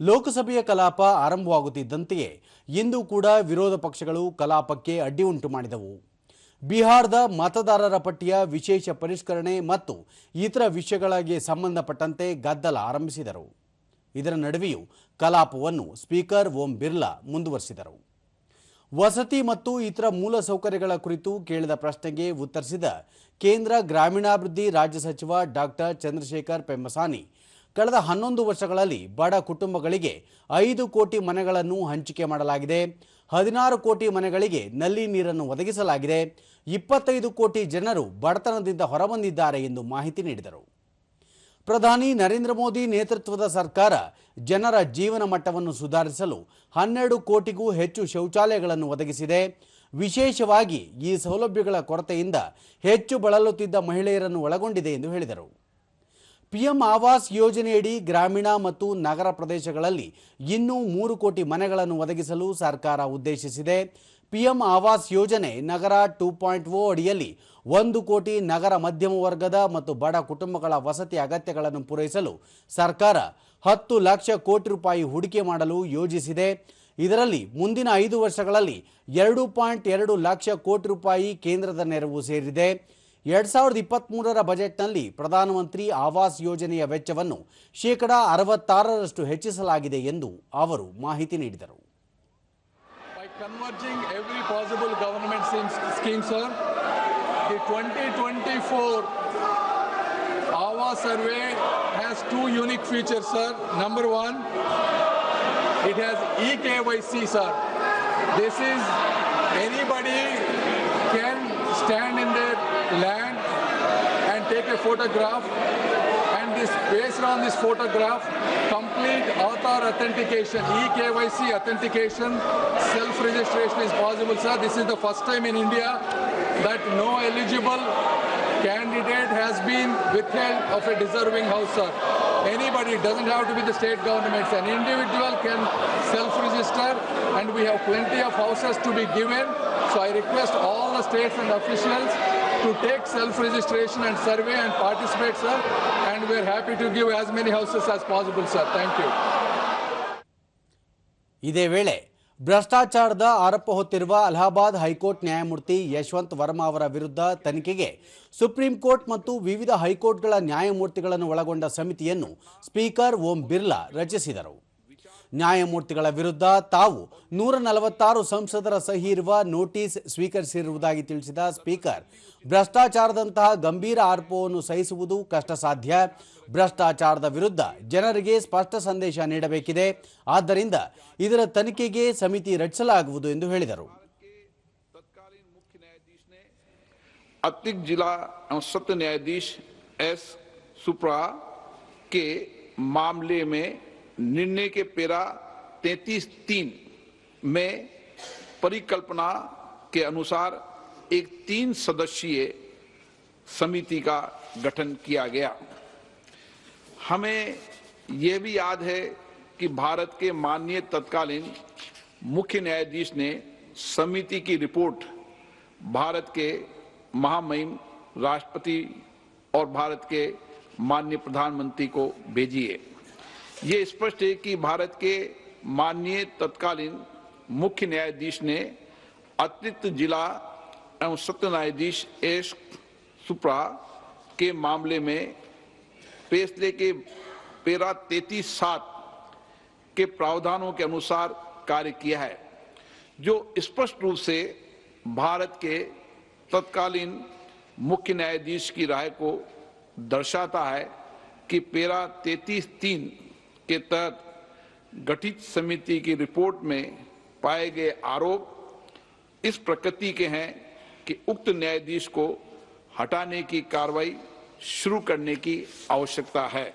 ಲೋಕಸಭೆಯ ಕಲಾಪ ಆರಂಭವಾಗುತ್ತಿದ್ದಂತೆಯೇ ಇಂದು ಕೂಡ ವಿರೋಧ ಪಕ್ಷಗಳು ಕಲಾಪಕ್ಕೆ ಅಡ್ಡಿ ಉಂಟು ಮಾಡಿದವು. ಬಿಹಾರದ ಮತದಾರರ ಪಟ್ಟಿಯ ವಿಶೇಷ ಪರಿಷ್ಕರಣೆ ಮತ್ತು ಇತರ ವಿಷಯಗಳಿಗೆ ಸಂಬಂಧಪಟ್ಟಂತೆ ಗದ್ದಲ ಆರಂಭಿಸಿದರು. ಇದರ ನಡುವೆಯೂ ಕಲಾಪವನ್ನು ಸ್ಪೀಕರ್ ಓಂ ಬಿರ್ಲಾ ಮುಂದುವರೆಸಿದರು. ವಸತಿ ಮತ್ತು ಇತರ ಮೂಲಸೌಕರ್ಯಗಳ ಕುರಿತು ಕೇಳಿದ ಪ್ರಶ್ನೆಗೆ ಉತ್ತರಿಸಿದ ಕೇಂದ್ರ ಗ್ರಾಮೀಣಾಭಿವೃದ್ಧಿ ರಾಜ್ಯ ಸಚಿವ ಡಾಕ್ಟರ್ ಚಂದ್ರಶೇಖರ್ ಪೆಮ್ಮಸಾನಿ ಕಳೆದ ಹನ್ನೊಂದು ವರ್ಷಗಳಲ್ಲಿ ಬಡ ಕುಟುಂಬಗಳಿಗೆ ಐದು ಕೋಟಿ ಮನೆಗಳನ್ನು ಹಂಚಿಕೆ ಮಾಡಲಾಗಿದೆ. ಹದಿನಾರು ಕೋಟಿ ಮನೆಗಳಿಗೆ ನಲ್ಲಿ ನೀರನ್ನು ಒದಗಿಸಲಾಗಿದೆ. ಇಪ್ಪತ್ತೈದು ಕೋಟಿ ಜನರು ಬಡತನದಿಂದ ಹೊರಬಂದಿದ್ದಾರೆ ಎಂದು ಮಾಹಿತಿ ನೀಡಿದರು. ಪ್ರಧಾನಿ ನರೇಂದ್ರ ಮೋದಿ ನೇತೃತ್ವದ ಸರ್ಕಾರ ಜನರ ಜೀವನ ಮಟ್ಟವನ್ನು ಸುಧಾರಿಸಲು ಹನ್ನೆರಡು ಕೋಟಿಗೂ ಹೆಚ್ಚು ಶೌಚಾಲಯಗಳನ್ನು ಒದಗಿಸಿದೆ. ವಿಶೇಷವಾಗಿ ಈ ಸೌಲಭ್ಯಗಳ ಕೊರತೆಯಿಂದ ಹೆಚ್ಚು ಬಳಲುತ್ತಿದ್ದ ಮಹಿಳೆಯರನ್ನು ಒಳಗೊಂಡಿದೆ ಎಂದು ಹೇಳಿದರು. ಪಿಎಂ ಆವಾಸ್ ಯೋಜನೆಯಡಿ ಗ್ರಾಮೀಣ ಮತ್ತು ನಗರ ಪ್ರದೇಶಗಳಲ್ಲಿ ಇನ್ನೂ ಮೂರು ಕೋಟಿ ಮನೆಗಳನ್ನು ಒದಗಿಸಲು ಸರ್ಕಾರ ಉದ್ದೇಶಿಸಿದೆ. ಪಿಎಂ ಆವಾಸ್ ಯೋಜನೆ ನಗರ ಟೂ ಪಾಯಿಂಟ್ ಓ ಅಡಿಯಲ್ಲಿ ಒಂದು ಕೋಟಿ ನಗರ ಮಧ್ಯಮ ವರ್ಗದ ಮತ್ತು ಬಡ ಕುಟುಂಬಗಳ ವಸತಿ ಅಗತ್ಯಗಳನ್ನು ಪೂರೈಸಲು ಸರ್ಕಾರ ಹತ್ತು ಲಕ್ಷ ಕೋಟಿ ರೂಪಾಯಿ ಹೂಡಿಕೆ ಮಾಡಲು ಯೋಜಿಸಿದೆ. ಇದರಲ್ಲಿ ಮುಂದಿನ ಐದು ವರ್ಷಗಳಲ್ಲಿ ಎರಡು ಪಾಯಿಂಟ್ ಎರಡು ಲಕ್ಷ ಕೋಟಿ ರೂಪಾಯಿ ಕೇಂದ್ರದ ನೆರವು ಸೇರಿದೆ. ಎರಡ್ ಸಾವಿರದ ಇಪ್ಪತ್ತ್ಮೂರರ ಬಜೆಟ್ನಲ್ಲಿ ಪ್ರಧಾನಮಂತ್ರಿ ಆವಾಸ್ ಯೋಜನೆಯ ವೆಚ್ಚವನ್ನು ಶೇಕಡ ಅರವತ್ತಾರರಷ್ಟು ಹೆಚ್ಚಿಸಲಾಗಿದೆ ಎಂದು ಅವರು ಮಾಹಿತಿ ನೀಡಿದರು converging every possible government scheme, sir, the 2024 AWA survey has two unique features, sir. Number one, it has eKYC, sir. This is anybody can stand in their land and take a photograph and this based on this photograph complete author authentication eKYC authentication self registration is possible sir. This is the first time in India that no eligible candidate has been withheld of a deserving house sir. Anybody doesn't have to be the state governments an individual can self register and we have plenty of houses to be given. So I request all the states and officials to take self-registration and survey and participate, sir. And we're happy to give as many houses as possible, sir. Thank you. ಇದೇ ವೇಳೆ ಭ್ರಷ್ಟಾಚಾರದ ಆರೋಪ ಹೊತ್ತಿರುವ Allahabad high court ನ್ಯಾಯಮೂರ್ತಿ ಯಶವಂತ್ ವರ್ಮಾ ಅವರ ವಿರುದ್ಧ ತನಿಖೆಗೆ supreme court ಮತ್ತು ವಿವಿಧ ಹೈಕೋರ್ಟ್ಗಳ ನ್ಯಾಯಮೂರ್ತಿಗಳನ್ನು ಒಳಗೊಂಡ ಸಮಿತಿಯನ್ನು ಸ್ಪೀಕರ್ ಓಂ ಬಿರ್ಲಾ ರಚಿಸಿದರು ನ್ಯಾಯಮೂರ್ತಿಗಳ ವಿರುದ್ಧ ತಾವು ನೂರ ನಲವತ್ತಾರು ಸಂಸದರ ಸಹಿ ಇರುವ ನೋಟಿಸ್ ಸ್ವೀಕರಿಸಿರುವುದಾಗಿ ತಿಳಿಸಿದ ಸ್ಪೀಕರ್ ಭ್ರಷ್ಟಾಚಾರದಂತಹ ಗಂಭೀರ ಆರೋಪವನ್ನು ಸಹಿಸುವುದು ಕಷ್ಟ ಸಾಧ್ಯ ಭ್ರಷ್ಟಾಚಾರದ ವಿರುದ್ಧ ಜನರಿಗೆ ಸ್ಪಷ್ಟ ಸಂದೇಶ ನೀಡಬೇಕಿದೆ ಆದ್ದರಿಂದ ಇದರ ತನಿಖೆಗೆ ಸಮಿತಿ ರಚಿಸಲಾಗುವುದು ಎಂದು ಹೇಳಿದರು तत्कालीन मुख्य न्यायाधीश ने अतिरिक्त जिला एवं सत्र न्यायाधीश एस सुप्रा के मामले में निर्णय के पेरा तैतीस तीन में परिकल्पना के अनुसार एक तीन सदस्यीय समिति का गठन किया गया। हमें यह भी याद है कि भारत के माननीय तत्कालीन मुख्य न्यायाधीश ने समिति की रिपोर्ट भारत के महामहिम राष्ट्रपति और भारत के माननीय प्रधानमंत्री को भेजी है। ये स्पष्ट है कि भारत के माननीय तत्कालीन मुख्य न्यायाधीश ने अतिरिक्त जिला एवं सत्र न्यायाधीश एस सुप्रा के मामले में फैसले के पेरा तैतीस सात के प्रावधानों के अनुसार कार्य किया है, जो स्पष्ट रूप से भारत के तत्कालीन मुख्य न्यायाधीश की राय को दर्शाता है कि पेरा तैतीस तीन के तहत गठित समिति की रिपोर्ट में पाए गए आरोप इस प्रकृति के हैं कि उक्त न्यायाधीश को हटाने की कार्रवाई शुरू करने की आवश्यकता है।